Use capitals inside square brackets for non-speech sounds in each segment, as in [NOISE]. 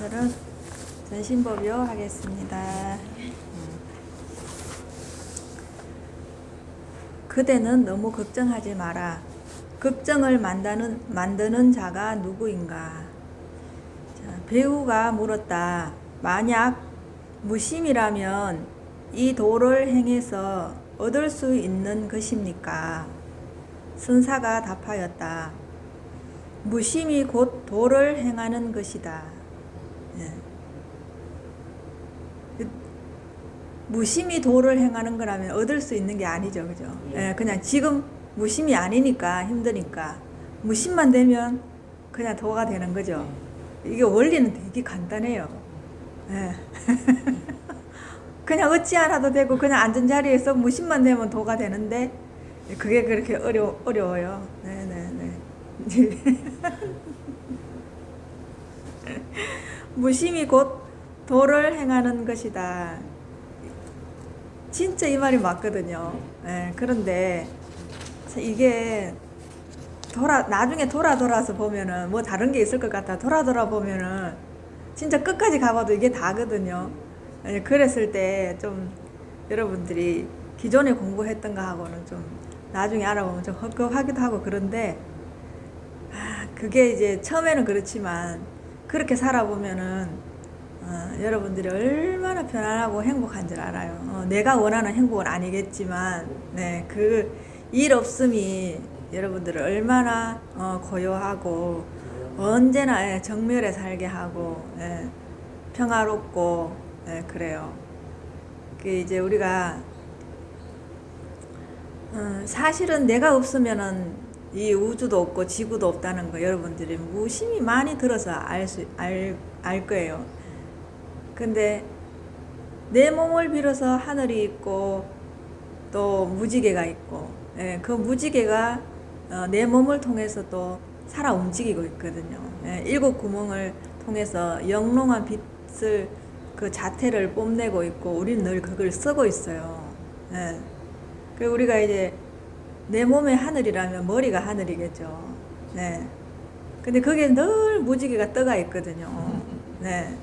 오늘은 전신법요 하겠습니다. 그대는 너무 걱정하지 마라. 걱정을 만드는, 만드는 자가 누구인가? 자, 배우가 물었다. 만약 무심이라면 이 도를 행해서 얻을 수 있는 것입니까? 선사가 답하였다. 무심이 곧 도를 행하는 것이다. 예. 그 무심히 도를 행하는 거라면 얻을 수 있는 게 아니죠, 그죠? 예, 그냥 지금 무심이 아니니까 힘드니까 무심만 되면 그냥 도가 되는 거죠. 이게 원리는 되게 간단해요. 예. [LAUGHS] 그냥 얻지 않아도 되고 그냥 앉은 자리에서 무심만 되면 도가 되는데 그게 그렇게 어려 어려워요. 네, 네, 네. [LAUGHS] 무심이 곧 도를 행하는 것이다. 진짜 이 말이 맞거든요. 예, 그런데 이게 돌아 나중에 돌아 돌아서 보면은 뭐 다른 게 있을 것 같아. 돌아 돌아 보면은 진짜 끝까지 가봐도 이게 다거든요. 예, 그랬을 때 좀 여러분들이 기존에 공부했던 거 하고는 좀 나중에 알아보면 좀 헛헛하기도 하고 그런데 아, 그게 이제 처음에는 그렇지만 그렇게 살아보면은 어, 여러분들이 얼마나 편안하고 행복한 줄 알아요. 어, 내가 원하는 행복은 아니겠지만, 네, 그 일 없음이 여러분들을 얼마나 어, 고요하고 언제나 예, 정멸에 살게 하고 예, 평화롭고 예, 그래요. 그 이제 우리가 어, 사실은 내가 없으면은 이 우주도 없고 지구도 없다는 거 여러분들이 무심히 많이 들어서 알 수, 알, 알 거예요. 근데 내 몸을 빌어서 하늘이 있고 또 무지개가 있고 예, 그 무지개가 어, 내 몸을 통해서 또 살아 움직이고 있거든요. 예, 일곱 구멍을 통해서 영롱한 빛을 그 자태를 뽐내고 있고 우리는 늘 그걸 쓰고 있어요. 예. 그 우리가 이제 내 몸의 하늘이라면 머리가 하늘이겠죠. 네. 근데 거기에 늘 무지개가 떠가 있거든요. 네.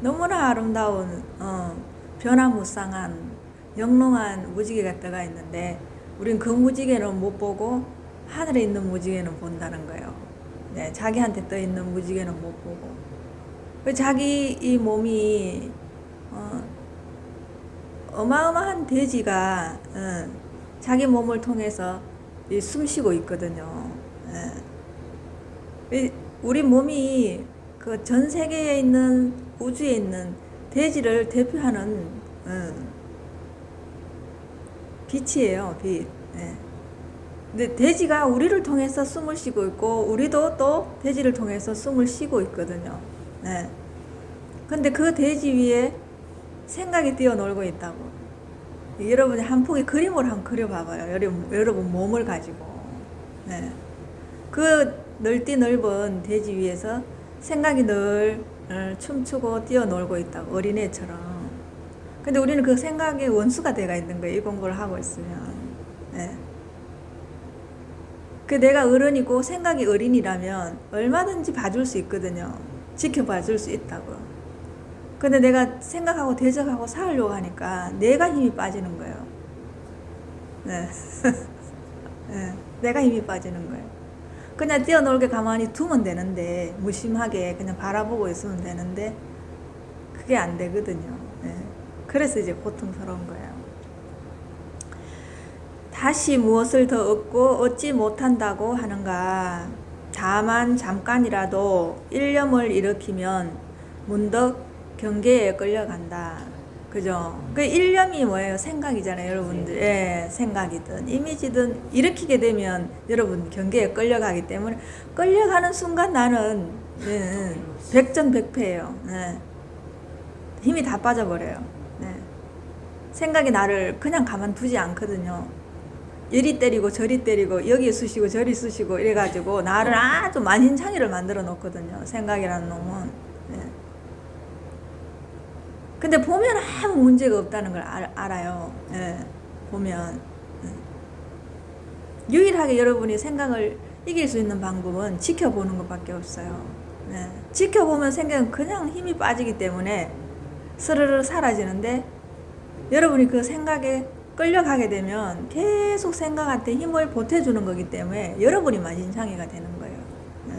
너무나 아름다운 어, 변화무쌍한 영롱한 무지개가 떠가 있는데 우린 그 무지개는 못 보고 하늘에 있는 무지개는 본다는 거예요. 네, 자기한테 떠 있는 무지개는 못 보고 그 자기 이 몸이 어, 어마어마한 돼지가 어, 자기 몸을 통해서 이 숨쉬고 있거든요. 예. 이 우리 몸이 그 전 세계에 있는 우주에 있는 돼지를 대표하는 어, 빛이에요, 빛. 예. 근데 돼지가 우리를 통해서 숨을 쉬고 있고 우리도 또 돼지를 통해서 숨을 쉬고 있거든요. 네. 근데 그 돼지 위에 생각이 뛰어놀고 있다고. 여러분이 한 폭의 그림을 한번 그려봐봐요. 여러분, 여러분 몸을 가지고. 네. 그 넓디 넓은 돼지 위에서 생각이 늘 어, 춤추고 뛰어놀고 있다고. 어린애처럼. 근데 우리는 그 생각의 원수가 돼가 있는 거예요. 이 공부를 하고 있으면. 네. 그 내가 어른이고 생각이 어린이라면 얼마든지 봐줄 수 있거든요. 지켜봐 줄 수 있다고. 근데 내가 생각하고 대적하고 살려고 하니까 내가 힘이 빠지는 거예요. 네. [LAUGHS] 네. 내가 힘이 빠지는 거예요. 그냥 뛰어놀게 가만히 두면 되는데, 무심하게 그냥 바라보고 있으면 되는데, 그게 안 되거든요. 네. 그래서 이제 고통스러운 거예요. 다시 무엇을 더 얻고 얻지 못한다고 하는가? 다만 잠깐이라도 일념을 일으키면 문득 경계에 끌려간다. 그죠? 그 일념이 뭐예요? 생각이잖아요, 여러분들. 예, 생각이든 이미지든 일으키게 되면 여러분 경계에 끌려가기 때문에 끌려가는 순간 나는 예, 백전백패예요. 예. 힘이 다 빠져버려요. 네. 생각이 나를 그냥 가만두지 않거든요. 이리 때리고 저리 때리고 여기 쑤시고 저리 쑤시고 이래가지고 나를 아주 만신창이를 만들어 놓거든요. 생각이라는 놈은. 네. 근데 보면 아무 문제가 없다는 걸 알, 알아요. 예, 보면. 예. 유일하게 여러분이 생각을 이길 수 있는 방법은 지켜보는 것밖에 없어요. 네. 지켜보면 생각은 그냥 힘이 빠지기 때문에 스르르 사라지는데 여러분이 그 생각에 끌려가게 되면 계속 생각한테 힘을 보태주는 거기 때문에 여러분이 만신창이가 되는 거예요. 네.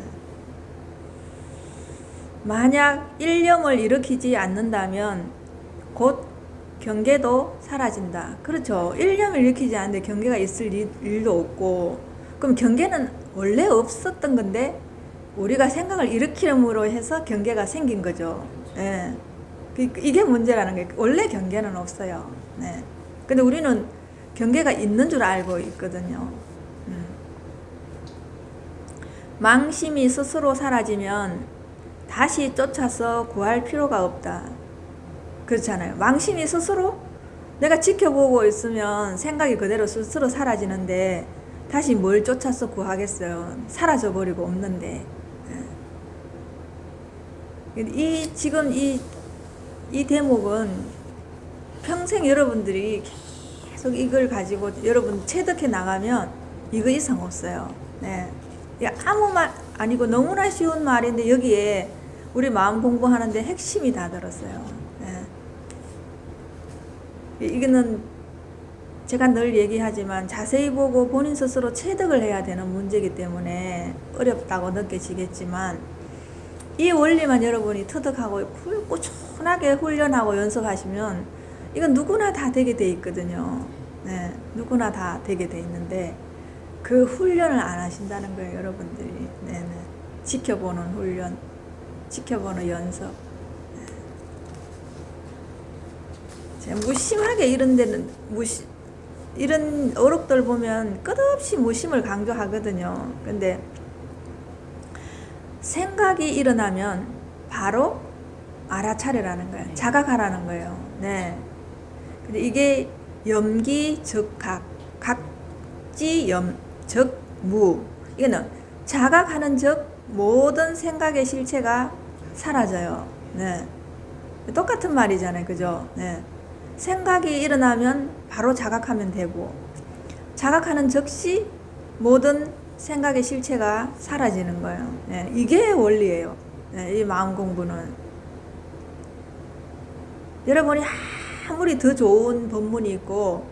만약 일념을 일으키지 않는다면 곧 경계도 사라진다. 그렇죠. 일념을 일으키지 않는데 경계가 있을 일- 일도 없고 그럼 경계는 원래 없었던 건데 우리가 생각을 일으키므로 해서 경계가 생긴 거죠. 예. 그- 이게 문제라는 거예요. 원래 경계는 없어요. 네. 근데 우리는 경계가 있는 줄 알고 있거든요. 음. 망심이 스스로 사라지면 다시 쫓아서 구할 필요가 없다. 그렇잖아요. 망심이 스스로 내가 지켜보고 있으면 생각이 그대로 스스로 사라지는데 다시 뭘 쫓아서 구하겠어요. 사라져 버리고 없는데. 예. 이 지금 이, 이 대목은 평생 여러분들이 계속 이걸 가지고 여러분 체득해 나가면 이거 이상 없어요. 네. 아무 말 아니고 너무나 쉬운 말인데 여기에 우리 마음 공부하는데 핵심이 다 들었어요. 네. 이- 이거는 제가 늘 얘기하지만 자세히 보고 본인 스스로 체득을 해야 되는 문제이기 때문에 어렵다고 느껴지겠지만 이 원리만 여러분이 터득하고 훌- 꾸준하게 훈련하고 연습하시면 이건 누구나 다 되게 돼 있거든요. 네, 누구나 다 되게 돼 있는데 그 훈련을 안 하신다는 거예요, 여러분들이. 네, 네. 지켜보는 훈련, 지켜보는 연습. 네. 자, 무심하게 이런 데는 무시 이런 어록들 보면 끝없이 무심을 강조하거든요. 근데 생각이 일어나면 바로 알아차려라는 거예요. 자각하라는 거예요. 네. 근데 이게 염기 즉각, 각지 염, 즉 무. 이거는 자각하는 즉 모든 생각의 실체가 사라져요. 네. 똑같은 말이잖아요. 그죠? 네. 생각이 일어나면 바로 자각하면 되고, 자각하는 즉시 모든 생각의 실체가 사라지는 거예요. 네, 이게 원리예요. 네, 이 마음 공부는. 여러분이 아무리 더 좋은 법문이 있고,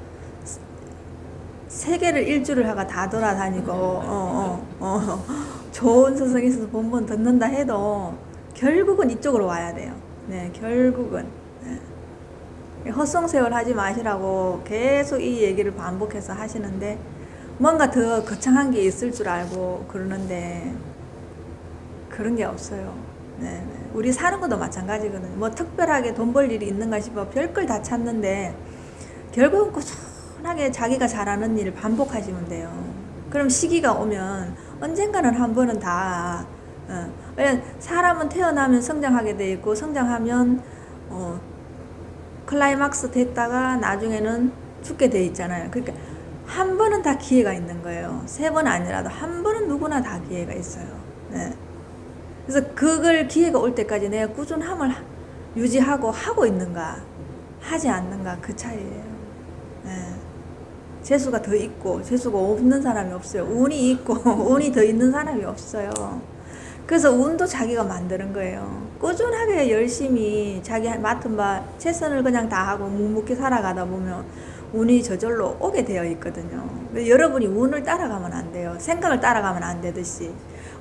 세계를 일주를 하가 다 돌아다니고, 어, 어, 어, 좋은 스승에서 법문 듣는다 해도, 결국은 이쪽으로 와야 돼요. 네, 결국은. 네. 헛송세월 하지 마시라고 계속 이 얘기를 반복해서 하시는데, 뭔가 더 거창한 게 있을 줄 알고 그러는데 그런 게 없어요. 네, 네. 우리 사는 것도 마찬가지거든요. 뭐 특별하게 돈 벌 일이 있는가 싶어 별걸 다 찾는데 결국은 꾸준하게 자기가 잘하는 일을 반복하시면 돼요. 그럼 시기가 오면 언젠가는 한 번은 다 어, 사람은 태어나면 성장하게 돼 있고 성장하면 어, 클라이막스 됐다가 나중에는 죽게 돼 있잖아요. 그러니까 한 번은 다 기회가 있는 거예요. 세 번 아니라도 한 번은 누구나 다 기회가 있어요. 네. 그래서 그걸 기회가 올 때까지 내가 꾸준함을 하- 유지하고 하고 있는가, 하지 않는가 그 차이예요. 네. 재수가 더 있고 재수가 없는 사람이 없어요. 운이 있고 [LAUGHS] 운이 더 있는 사람이 없어요. 그래서 운도 자기가 만드는 거예요. 꾸준하게 열심히 자기 맡은 바 최선을 그냥 다 하고 묵묵히 살아가다 보면 운이 저절로 오게 되어 있거든요. 여러분이 운을 따라가면 안 돼요. 생각을 따라가면 안 되듯이.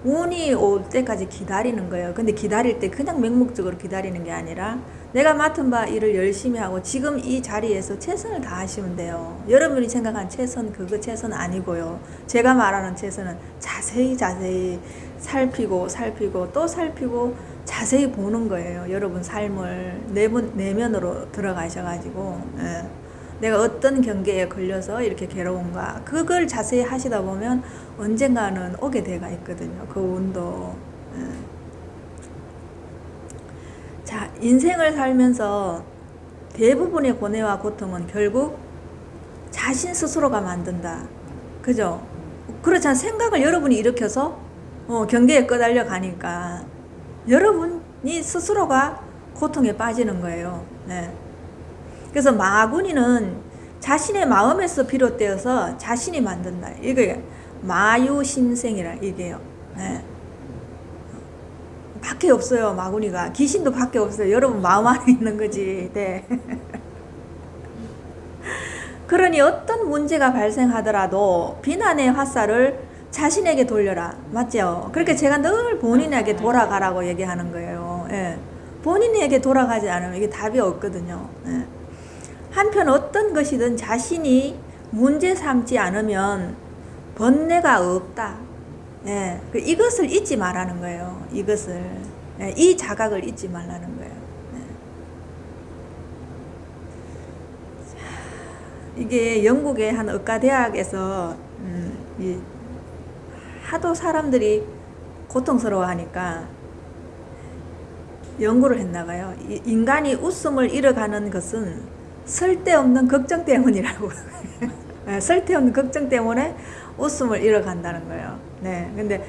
운이 올 때까지 기다리는 거예요. 근데 기다릴 때 그냥 맹목적으로 기다리는 게 아니라 내가 맡은 바 일을 열심히 하고 지금 이 자리에서 최선을 다하시면 돼요. 여러분이 생각한 최선 그거 최선 아니고요. 제가 말하는 최선은 자세히 자세히 살피고 살피고 또 살피고 자세히 보는 거예요. 여러분 삶을 내면, 내면으로 들어가셔가지고 예. 내가 어떤 경계에 걸려서 이렇게 괴로운가 그걸 자세히 하시다 보면 언젠가는 오게 돼가 있거든요. 그 운도. 예. 자, 인생을 살면서 대부분의 고뇌와 고통은 결국 자신 스스로가 만든다. 그죠? 그렇잖아. 생각을 여러분이 일으켜서 어, 경계에 끄달려 가니까 여러분이 스스로가 고통에 빠지는 거예요. 네. 그래서 마구니는 자신의 마음에서 비롯되어서 자신이 만든다. 이게 마유심생이라 이게요. 네. 밖에 없어요 마구니가 귀신도 밖에 없어요 여러분 마음 안에 있는 거지 네. [LAUGHS] 그러니 어떤 문제가 발생하더라도 비난의 화살을 자신에게 돌려라 맞죠 그렇게 제가 늘 본인에게 돌아가라고 얘기하는 거예요 예. 본인에게 돌아가지 않으면 이게 답이 없거든요 예. 한편 어떤 것이든 자신이 문제 삼지 않으면 번뇌가 없다 예, 그 이것을 잊지 말라는 거예요. 이것을 예, 이 자각을 잊지 말라는 거예요. 예. 자, 이게 영국의 한 의과대학에서 음, 이 하도 사람들이 고통스러워 하니까 연구를 했나 봐요. 이 인간이 웃음을 잃어가는 것은 쓸데없는 걱정 때문이라고. 예, [LAUGHS] 쓸데없는 걱정 때문에 웃음을 잃어간다는 거예요. 네. 근데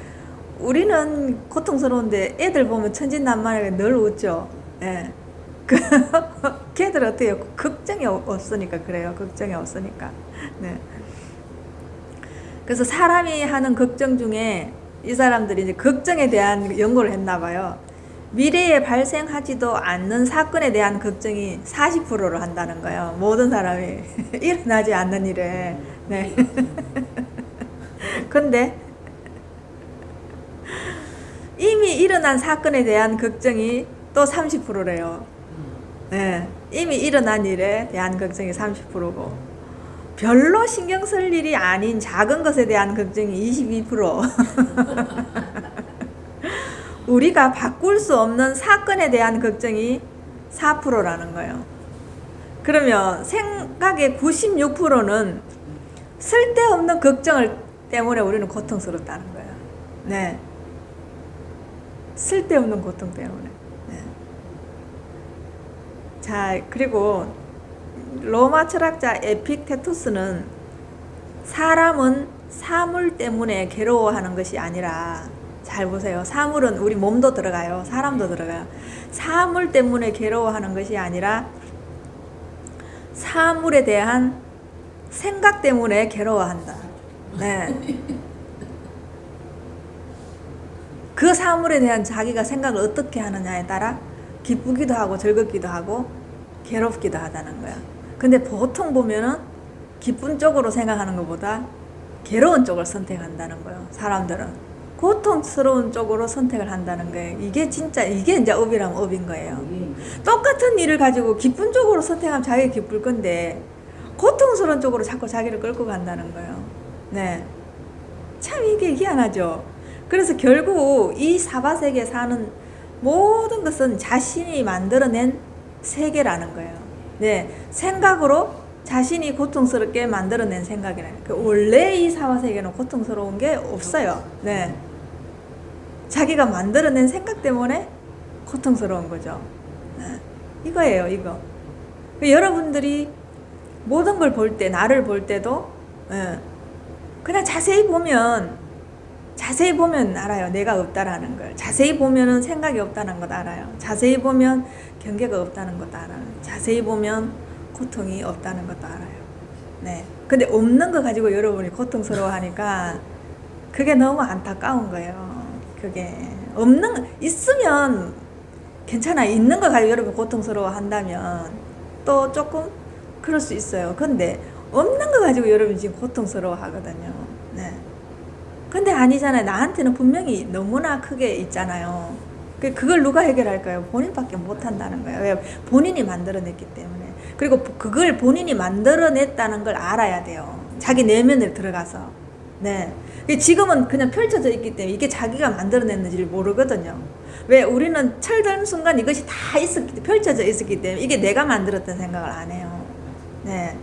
우리는 고통스러운데 애들 보면 천진난만하게 늘 웃죠. 예. 그, [LAUGHS] 걔들 어때요? 걱정이 없- 없으니까 그래요. 걱정이 없으니까. 네. 그래서 사람이 하는 걱정 중에 이 사람들이 이제 걱정에 대한 연구를 했나 봐요. 미래에 발생하지도 않는 사건에 대한 걱정이 40%를 한다는 거예요. 모든 사람이 [LAUGHS] 일어나지 않는 일에. 네. [LAUGHS] 근데 이미 일어난 사건에 대한 걱정이 또 30%래요. 네. 이미 일어난 일에 대한 걱정이 30%고 별로 신경 쓸 일이 아닌 작은 것에 대한 걱정이 22%. [LAUGHS] 우리가 바꿀 수 없는 사건에 대한 걱정이 4%라는 거예요. 그러면 생각의 96%는 쓸데없는 걱정을 때문에 우리는 고통스럽다는 거예요. 네. 쓸데없는 고통 때문에. 네. 자, 그리고 로마 철학자 에픽테투스는 사람은 사물 때문에 괴로워하는 것이 아니라 잘 보세요. 사물은 우리 몸도 들어가요. 사람도 들어가요. 사물 때문에 괴로워하는 것이 아니라 사물에 대한 생각 때문에 괴로워한다. 네. [LAUGHS] 그 사물에 대한 자기가 생각을 어떻게 하느냐에 따라 기쁘기도 하고 즐겁기도 하고 괴롭기도 하다는 거야. 근데 보통 보면은 기쁜 쪽으로 생각하는 것보다 괴로운 쪽을 선택한다는 거예요. 사람들은. 고통스러운 쪽으로 선택을 한다는 거예요. 이게 진짜, 이게 이제 업이라면 업인 거예요. 똑같은 일을 가지고 기쁜 쪽으로 선택하면 자기가 기쁠 건데, 고통스러운 쪽으로 자꾸 자기를 끌고 간다는 거예요. 네. 참 이게 희한하죠. 그래서 결국 이 사바 세계에 사는 모든 것은 자신이 만들어낸 세계라는 거예요. 네. 생각으로 자신이 고통스럽게 만들어낸 생각이라는 거예요. 원래 이 사바세계는 고통스러운 게 없어요. 네. 자기가 만들어낸 생각 때문에 고통스러운 거죠. 네. 이거예요, 이거. 그 여러분들이 모든 걸 볼 때, 나를 볼 때도, 예, 그냥 자세히 보면, 자세히 보면 알아요. 내가 없다라는 걸. 자세히 보면은 생각이 없다는 것 알아요. 자세히 보면 경계가 없다는 것도 알아요. 자세히 보면 고통이 없다는 것도 알아요. 네. 근데 없는 거 가지고 여러분이 고통스러워 하니까 그게 너무 안타까운 거예요. 그게. 없는, 있으면 괜찮아. 있는 거 가지고 여러분 고통스러워 한다면 또 조금 그럴 수 있어요. 근데 없는 거 가지고 여러분 지금 고통스러워 하거든요. 네. 근데 아니잖아요. 나한테는 분명히 너무나 크게 있잖아요. 그- 그걸 누가 해결할까요? 본인밖에 못 한다는 거예요. 왜? 본인이 만들어냈기 때문에. 그리고 그걸 본인이 만들어냈다는 걸 알아야 돼요. 자기 내면을 들어가서. 네. 근데 지금은 그냥 펼쳐져 있기 때문에 이게 자기가 만들어냈는지를 모르거든요. 왜? 우리는 철든 순간 이것이 다 있었기, 펼쳐져 있었기 때문에 이게 내가 만들었다는 생각을 안 해요. 네.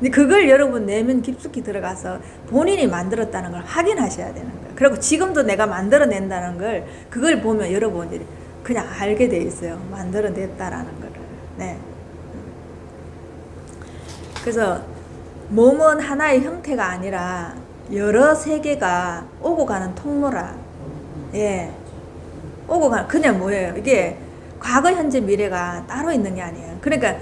근데 그걸 여러분 내면 깊숙이 들어가서 본인이 만들었다는 걸 확인하셔야 되는 거예요. 그리고 지금도 내가 만들어낸다는 걸 그걸 보면 여러분들이 그냥 알게 돼 있어요. 만들어냈다라는 거를. 네. 그래서 몸은 하나의 형태가 아니라 여러 세계가 오고 가는 통로라. 예. 오고 가 그냥 뭐예요? 이게 과거, 현재, 미래가 따로 있는 게 아니에요. 그러니까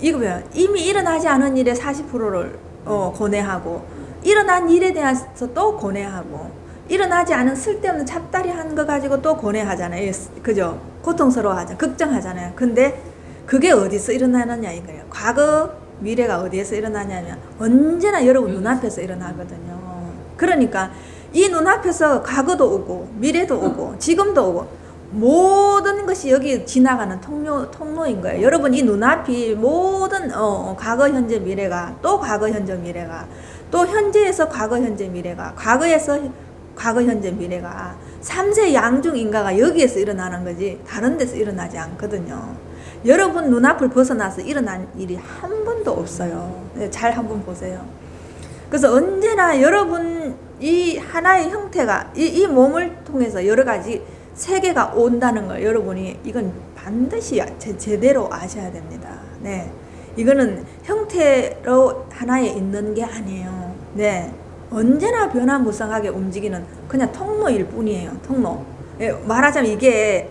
이거 뭐야? 이미 일어나지 않은 일에 40%를 어, 고뇌하고 일어난 일에 대해서 또 고뇌하고 일어나지 않은 쓸데없는 잡다리 한 거 가지고 또 고뇌하잖아요. 예, 그죠? 고통스러워하잖아요. 걱정하잖아요. 근데 그게 어디서 일어나느냐 이거예요. 과거, 미래가 어디에서 일어나냐면 언제나 여러분 눈앞에서 일어나거든요. 그러니까 이 눈앞에서 과거도 오고 미래도 오고 지금도 오고 모든 것이 여기 지나가는 통로, 통로인 거예요. 여러분 이 눈앞이 모든 어, 과거 현재 미래가 또 과거 현재 미래가 또 현재에서 과거 현재 미래가 과거에서 과거 현재 미래가 삼세 양중 인가가 여기에서 일어나는 거지 다른 데서 일어나지 않거든요. 여러분 눈앞을 벗어나서 일어난 일이 한 번도 없어요. 네, 잘 한번 보세요. 그래서 언제나 여러분 이 하나의 형태가 이, 이 몸을 통해서 여러 가지 세계가 온다는 걸 여러분이 이건 반드시 제, 제대로 아셔야 됩니다. 네. 이거는 형태로 하나에 있는 게 아니에요. 네. 언제나 변화무쌍하게 움직이는 그냥 통로일 뿐이에요. 통로. 예, 말하자면 이게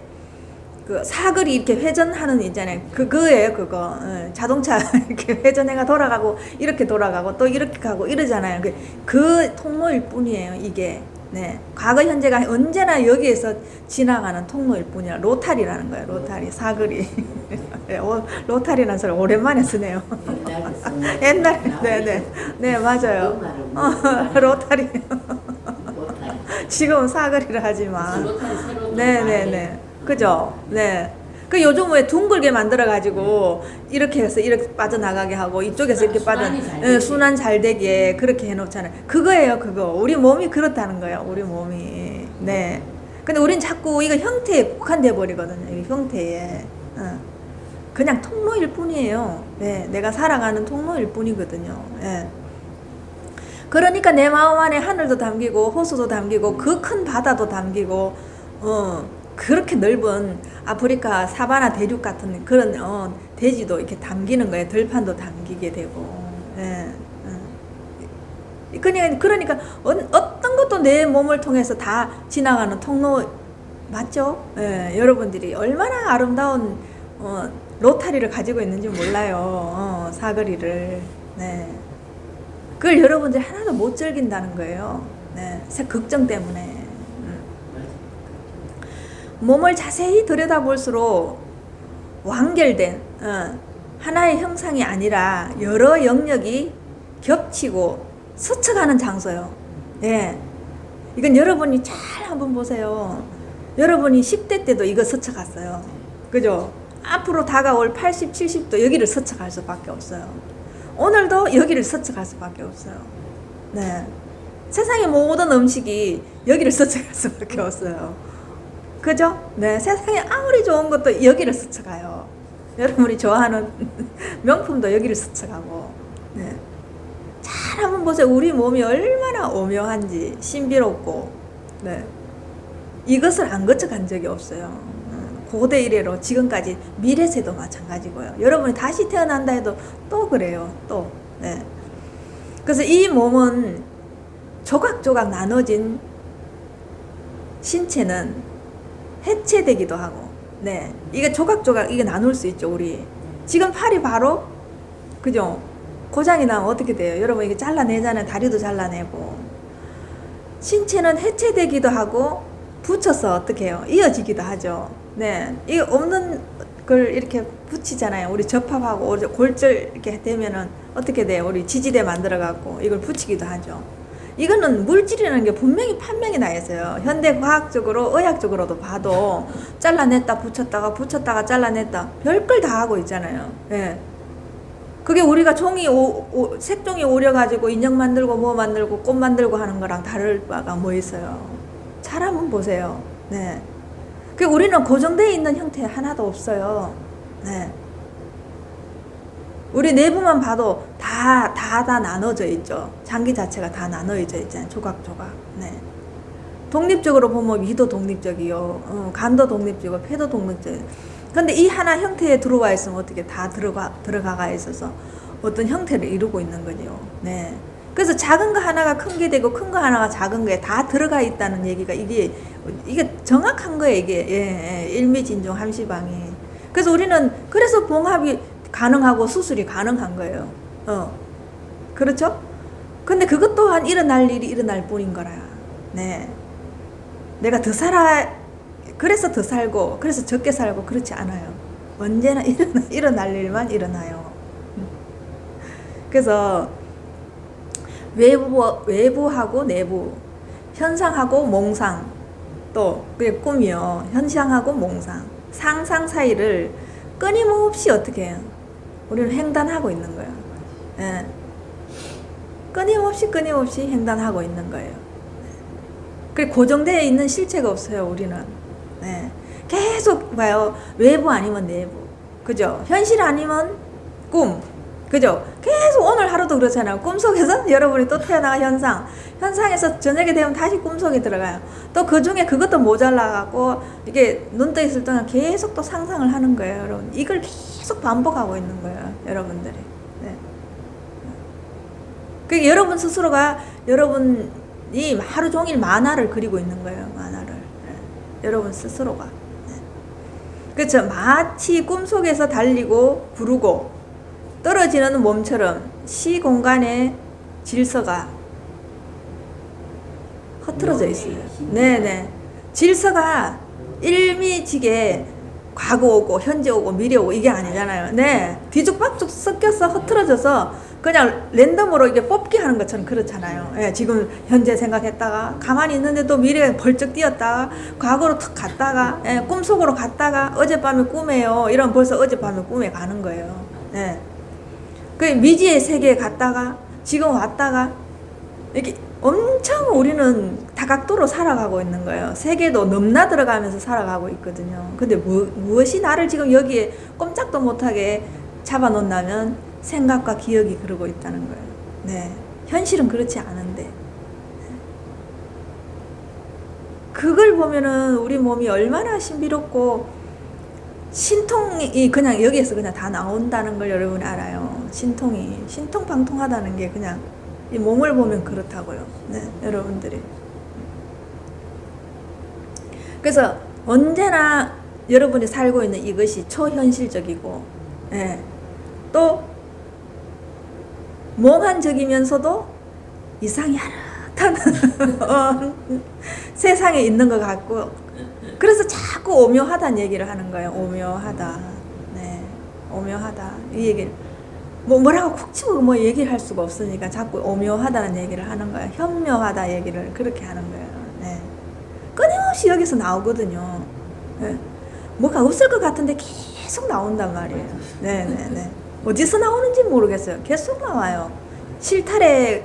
그 사거리 이렇게 회전하는 있잖아요. 그거예요, 그거. 예, 자동차 [LAUGHS] 이렇게 회전해가 돌아가고 이렇게 돌아가고 또 이렇게 가고 이러잖아요. 그, 그 통로일 뿐이에요, 이게. 네. 과거 현재가 언제나 여기에서 지나가는 통로일 뿐이야. 로타리라는 거예요. 로타리 사거리. 예, [LAUGHS] 오- 로타리라는 소리 오랜만에 쓰네요. 옛날에 네네 네 맞아요. 어, [LAUGHS] 로타리 지금은 사거리를 하지만 네네네 그죠 네. 그 요즘 왜 둥글게 만들어 가지고 이렇게 해서 이렇게 빠져나가게 하고 이쪽에서 이렇게 빠져 순환이 잘 예, 되게. 순환 잘 되게 그렇게 해 놓잖아요. 그거예요 그거 우리 몸이 그렇다는 거예요 우리 몸이 네. 근데 우린 자꾸 이거 형태에 국한돼 버리거든요. 이 형태에. 어. 그냥 통로일 뿐이에요. 네, 내가 살아가는 통로일 뿐이거든요. 예. 그러니까 내 마음 안에 하늘도 담기고 호수도 담기고 그 큰 바다도 담기고 어 그렇게 넓은 아프리카 사바나 대륙 같은 그런 어 대지도 이렇게 담기는 거예요. 들판도 담기게 되고. 예. 어. 그냥 그러니까 어, 어떤 것도 내 몸을 통해서 다 지나가는 통로 맞죠? 예, 여러분들이 얼마나 아름다운 어, 로타리를 가지고 있는지 몰라요. 어, 사거리를. 네. 그걸 여러분들이 하나도 못 즐긴다는 거예요. 네. 세- 걱정 때문에. 음. 몸을 자세히 들여다볼수록 완결된 어, 하나의 형상이 아니라 여러 영역이 겹치고 스쳐가는 장소요. 예. 이건 여러분이 잘 한번 보세요. 여러분이 10대 때도 이거 스쳐갔어요. 그죠? 앞으로 다가올 80, 70도 여기를 스쳐갈 수밖에 없어요. 오늘도 여기를 스쳐갈 수밖에 없어요. 네. 세상의 모든 음식이 여기를 [LAUGHS] 스쳐갈 수밖에 없어요. 그죠? 네. 세상에 아무리 좋은 것도 여기를 스쳐가요. 여러분이 좋아하는 [LAUGHS] 명품도 여기를 스쳐가고. 네. 잘 한번 보세요. 우리 몸이 얼마나 오묘한지, 신비롭고, 네. 이것을 안 거쳐간 적이 없어요. 음, 고대 이래로 지금까지 미래세도 마찬가지고요. 여러분이 다시 태어난다 해도 또 그래요. 또. 네. 그래서 이 몸은 조각조각 나눠진 신체는 해체되기도 하고, 네. 이게 조각조각 이게 나눌 수 있죠, 우리. 지금 팔이 바로, 그죠? 고장이 나면 어떻게 돼요? 여러분 이게 잘라내잖아요. 다리도 잘라내고. 신체는 해체되기도 하고 붙여서 어떻게 해요? 이어지기도 하죠. 네. 이게 없는 걸 이렇게 붙이잖아요. 우리 접합하고 골절 이렇게 되면은 어떻게 돼요? 우리 지지대 만들어 갖고 이걸 붙이기도 하죠. 이거는 물질이라는 게 분명히 판명이 나 있어요. 현대 과학적으로 의학적으로도 봐도 잘라냈다 붙였다가 붙였다가 잘라냈다 별걸 다 하고 있잖아요. 예. 그게 우리가 종이 오, 오- 색종이 오려 가지고 인형 만들고 뭐 만들고 꽃 만들고 하는 거랑 다를 바가 뭐 있어요. 잘 한번 보세요. 네. 그 우리는 고정되어 있는 형태 하나도 없어요. 네. 우리 내부만 봐도 다, 다, 다 나눠져 있죠. 장기 자체가 다 나눠져 있잖아요. 조각조각. 네. 독립적으로 보면 위도 독립적이요. 어, 간도 독립적이고, 폐도 독립적이요. 근데 이 하나 형태에 들어와 있으면 어떻게 다 들어가, 들어가가 있어서 어떤 형태를 이루고 있는 거죠. 네. 그래서 작은 거 하나가 큰 게 되고 큰 거 하나가 작은 거에 다 들어가 있다는 얘기가 이게 이게 정확한 거예요 이게 예, 예, 일미진종 함시방이 그래서 우리는 그래서 봉합이 가능하고 수술이 가능한 거예요 어 그렇죠 근데 그것 또한 일어날 일이 일어날 뿐인 거라 네 내가 더 살아 그래서 더 살고 그래서 적게 살고 그렇지 않아요. 언제나 [LAUGHS] 일어나, 일어날 일만 일어나요. 그래서 외부 외부하고 내부 현상하고 몽상 또 그게 꿈이요. 현상하고 몽상 상상 사이를 끊임없이 어떻게 해요? 우리는 횡단하고 있는 거예요. 예. 끊임없이 끊임없이 횡단하고 있는 거예요. 그 고정되어 있는 실체가 없어요. 우리는. 네. 계속 봐요. 외부 아니면 내부. 그죠? 현실 아니면 꿈. 그죠? 계속 오늘 하루도 그렇잖아요. 꿈속에서 [LAUGHS] 여러분이 또 태어나가 현상. 현상에서 저녁에 되면 다시 꿈속에 들어가요. 또 그 중에 그것도 모자라갖고 이게 눈 떠 있을 동안 계속 또 상상을 하는 거예요, 여러분. 이걸 계속 반복하고 있는 거예요, 여러분들이. 네. 그 여러분 스스로가 여러분이 하루 종일 만화를 그리고 있는 거예요, 만화를. 네. 여러분 스스로가. 네. 그렇죠. 마치 꿈속에서 달리고 부르고 떨어지는 몸처럼 시 공간의 질서가 흐트러져 있어요. 네네. 질서가 일미지게 과거 오고 현재 오고 미래 오고 이게 아니잖아요. 네. 뒤죽박죽 섞여서 흐트러져서 그냥 랜덤으로 이게 뽑기 하는 것처럼 그렇잖아요. 예, 지금 현재 생각했다가 가만히 있는데 또 미래에 벌쩍 뛰었다가 과거로 탁 갔다가 예, 꿈속으로 갔다가 어젯밤에 꿈에요. 이런 벌써 어젯밤에 꿈에 가는 거예요. 예. 그 미지의 세계에 갔다가 지금 왔다가 이렇게 엄청 우리는 다각도로 살아가고 있는 거예요. 세계도 넘나 들어가면서 살아가고 있거든요. 근데 무, 무엇이 나를 지금 여기에 꼼짝도 못하게 잡아놓는다면 생각과 기억이 그러고 있다는 거예요. 네. 현실은 그렇지 않은데. 그걸 보면은 우리 몸이 얼마나 신비롭고 신통이 그냥 여기에서 그냥 다 나온다는 걸 여러분이 알아요. 신통이 신통방통하다는 게 그냥 이 몸을 보면 그렇다고요. 네, 여러분들이. 그래서 언제나 여러분이 살고 있는 이것이 초현실적이고, 예, 또 몽환적이면서도 이상이 하나도 어, [LAUGHS] 세상에 있는 것 같고, 그래서 자꾸 오묘하다는 얘기를 하는 거예요. 오묘하다. 네, 오묘하다. 이 얘기를. 뭐 뭐라고 콕 집어 뭐 얘기를 할 수가 없으니까 자꾸 오묘하다는 얘기를 하는 거예요. 현묘하다 얘기를 그렇게 하는 거예요. 네. 끊임없이 여기서 나오거든요. 네. 뭐가 없을 것 같은데 계속 나온단 말이에요. 네, 네, 네. 어디서 나오는지 모르겠어요. 계속 나와요. 실타래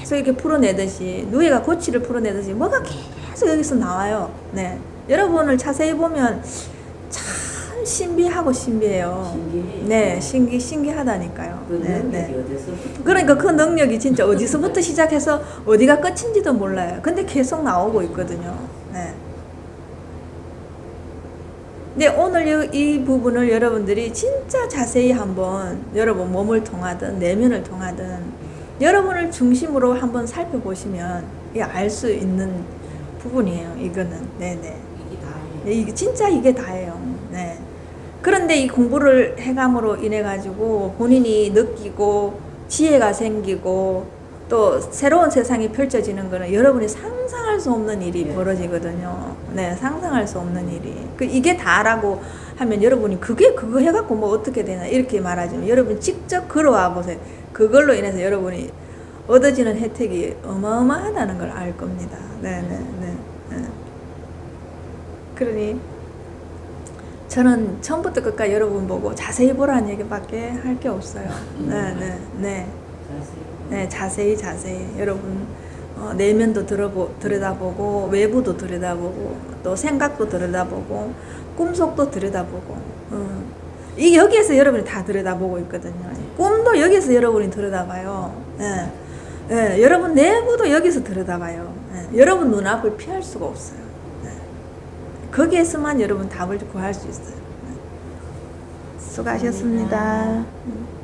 계속 이렇게 풀어내듯이 누에가 고치를 풀어내듯이 뭐가 계속 여기서 나와요. 네. 여러분을 자세히 보면 참 신비하고 신비해요. 신기해. 네, 신기 신기하다니까요. 그 네, 능력이 네. 그러니까 그 능력이 진짜 어디서부터 시작해서 어디가 끝인지도 몰라요. 근데 계속 나오고 있거든요. 네. 근데 오늘 이, 이 부분을 여러분들이 진짜 자세히 한번 여러분 몸을 통하든 내면을 통하든 여러분을 중심으로 한번 살펴보시면 알 수 있는 부분이에요. 이거는 네네. 다예요. 네, 이게 진짜 이게 다예요. 네. 그런데 이 공부를 해감으로 인해 가지고 본인이 느끼고 지혜가 생기고 또 새로운 세상이 펼쳐지는 거는 여러분이 상상할 수 없는 일이 네. 벌어지거든요. 네, 상상할 수 없는 일이. 그 이게 다라고 하면 여러분이 그게 그거 해갖고 뭐 어떻게 되나 이렇게 말하지만 여러분 직접 걸어와 보세요. 그걸로 인해서 여러분이 얻어지는 혜택이 어마어마하다는 걸 알 겁니다. 네, 네, 네. 네. 그러니 저는 처음부터 끝까지 여러분 보고 자세히 보라는 얘기밖에 할 게 없어요. 네, 네, 네. 네, 자세히 자세히 여러분 어, 내면도 들어보, 들여다보고 외부도 들여다보고 또 생각도 들여다보고 꿈속도 들여다보고 어. 이 여기에서 여러분이 다 들여다보고 있거든요. 꿈도 여기서 여러분이 들여다봐요. 예. 예, 여러분 내부도 여기서 들여다봐요. 예, 여러분 눈앞을 피할 수가 없어요. 예. 거기에서만 여러분 답을 구할 수 있어요. 예. 수고하셨습니다. 음.